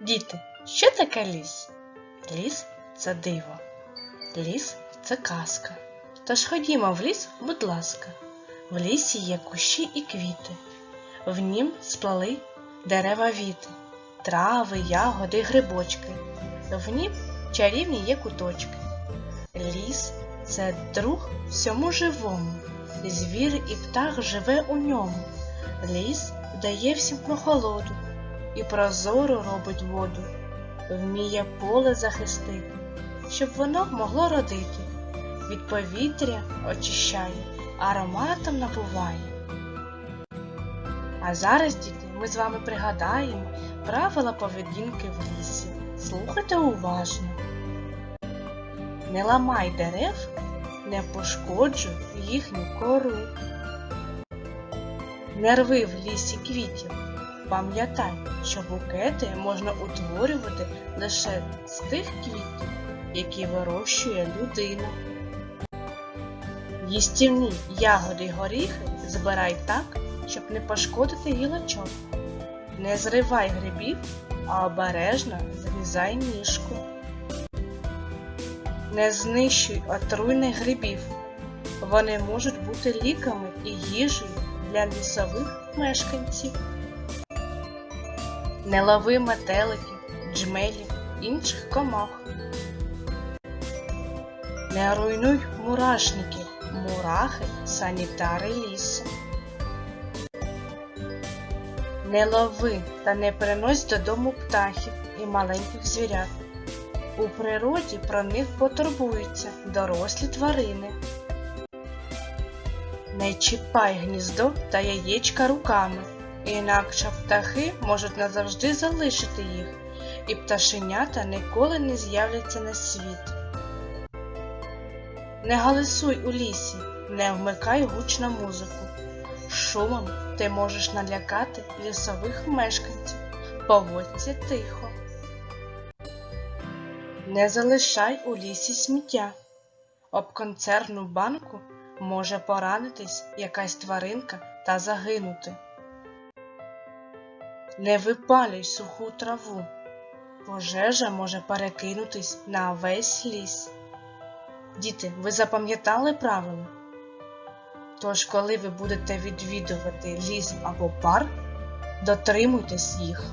Діти, що таке ліс? Ліс це диво. Ліс це казка. Тож ходімо в ліс, будь ласка. В лісі є кущі і квіти. В нім сплали дерева віти, трави, ягоди, грибочки. В нім чарівні є куточки. Ліс це друг всьому живому. Звір і птах живе у ньому. Ліс дає всім прохолоду і прозору робить воду. Вміє поле захистити, щоб воно могло родити. Від повітря очищає, ароматом набуває. А зараз, діти, ми з вами пригадаємо правила поведінки в лісі. Слухайте уважно. Не ламай дерев, не пошкоджуй їхню кору. Не рви в лісі квітів. Пам'ятай, що букети можна утворювати лише з тих квітів, які вирощує людина. Їстівні ягоди й горіхи збирай так, щоб не пошкодити гілочок. Не зривай грибів, а обережно зрізай ніжку. Не знищуй отруйних грибів. Вони можуть бути ліками і їжею для лісових мешканців. Не лови метеликів, джмелів, інших комах. Не руйнуй мурашників, мурахи, санітари лісу. Не лови та не принось додому птахів і маленьких звірят. У природі про них потурбуються дорослі тварини. Не чіпай гніздо та яєчка руками, інакше птахи можуть назавжди залишити їх, і пташенята ніколи не з'являться на світ. Не галасуй у лісі, не вмикай гучну музику. Шумом ти можеш налякати лісових мешканців. Поводься тихо. Не залишай у лісі сміття. Об концерну банку може поранитись якась тваринка та загинути. Не випалюй суху траву. Пожежа може перекинутись на весь ліс. Діти, ви запам'ятали правила? Тож, коли ви будете відвідувати ліс або парк, дотримуйтесь їх.